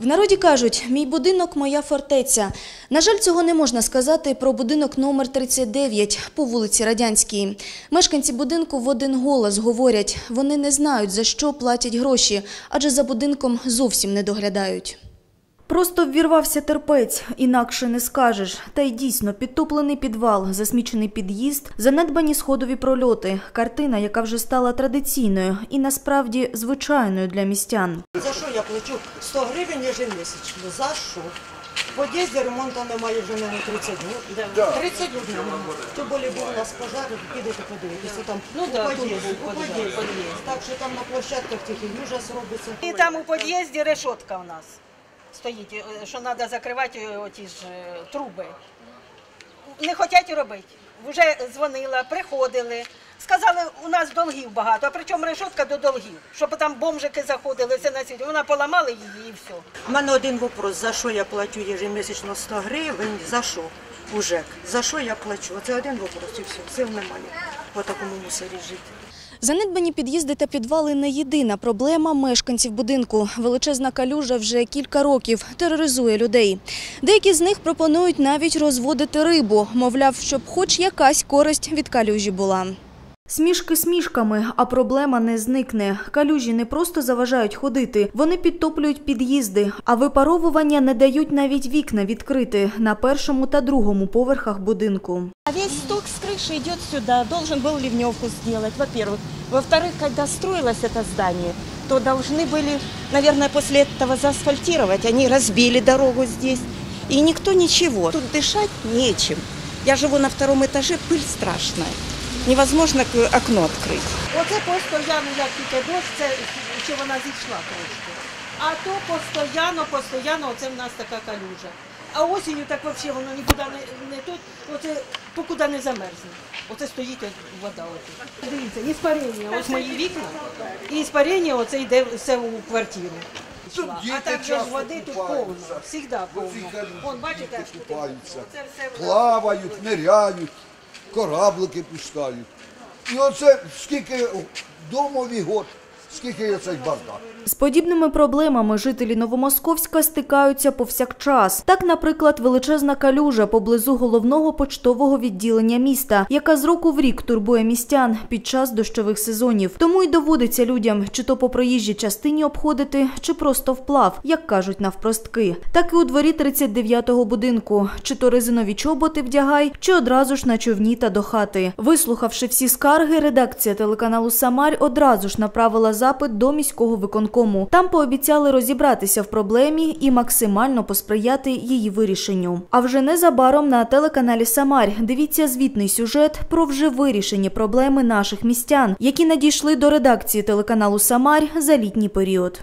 В народі кажуть, мій будинок моя фортеця. На жаль, цього не можна сказати про будинок номер 39 по вулиці Радянській. Мешканці будинку в один голос говорять, вони не знають, за що платять гроші, адже за будинком зовсім не доглядають. Просто ввірвався терпець, інакше не скажеш. Та й дійсно підтоплений підвал, засмічений під'їзд, занедбані сходові прольоти. Картина, яка вже стала традиційною і насправді звичайною для містян. За що я плачу 100 гривень ежемісячно? За що? В під'їзді ремонту немає вже мене 30 років. 30 років немає. Тим більше був у нас пожар, підете подивитися. Там Ну у да, тут під'їзді, у під'їзді. під'їзд. Так що там на площадках тільки ужас робиться. І там у під'їзді решетка у нас стоїть, е, що треба закривати е, оті ж е, труби. Не хочуть робити. Вже дзвонила, приходили. Сказали, у нас долгів багато, а причому решетка до долгів, щоб там бомжики заходили, все на світі. Вона поламала її і все. У мене один вопрос, за що я плачу ежемісячно 100 гривень, за що? У. За що я плачу? Оце один вопрос і все. Сил немає по такому мусорі жити. Занедбані під'їзди та підвали не єдина проблема мешканців будинку. Величезна калюжа вже кілька років тероризує людей. Деякі з них пропонують навіть розводити рибу, мовляв, щоб хоч якась користь від калюжі була. Смішки смішками, а проблема не зникне. Калюжі не просто заважають ходити, вони підтоплюють під'їзди, а випаровування не дають навіть вікна відкрити на першому та другому поверхах будинку. А весь сток с крыши идет сюда, должен был ливневку сделать, во-первых. Во-вторых, когда строилось это здание, то должны были, наверное, после этого заасфальтировать. Они разбили дорогу здесь, и никто ничего. Тут дышать нечем. Я живу на втором этаже, пыль страшная. Невозможно окно открыть. Оце постійно, як тільки дощ, це ще вона зійшла трошки. А то постійно, постійно, оце в нас така калюжа. А осінню так взагалі воно нікуди не, не тут, оце покуди не замерзне. Оце стоїть вода. Оце. Дивіться, іспарення, ось мої вікна, і іспарення оце йде все у квартиру. А так же ж води тут повно, завжди повно. Вон, бачите, Оце все вода. плавають, ниряють, кораблики пускають. І оце скільки домові год, скільки оцей бардак. З подібними проблемами жителі Новомосковська стикаються повсякчас. Так, наприклад, величезна калюжа поблизу головного почтового відділення міста, яка з року в рік турбує містян під час дощових сезонів. Тому й доводиться людям чи то по проїжджій частині обходити, чи просто вплав, як кажуть навпростки. Так і у дворі 39-го будинку, чи то резинові чоботи вдягай, чи одразу ж на човні та до хати. Вислухавши всі скарги, редакція телеканалу Самарь одразу ж направила запит до міського виконкому. Там пообіцяли розібратися в проблемі і максимально посприяти її вирішенню. А вже незабаром на телеканалі Самарь дивіться звітний сюжет про вже вирішені проблеми наших містян, які надійшли до редакції телеканалу Самарь за літній період.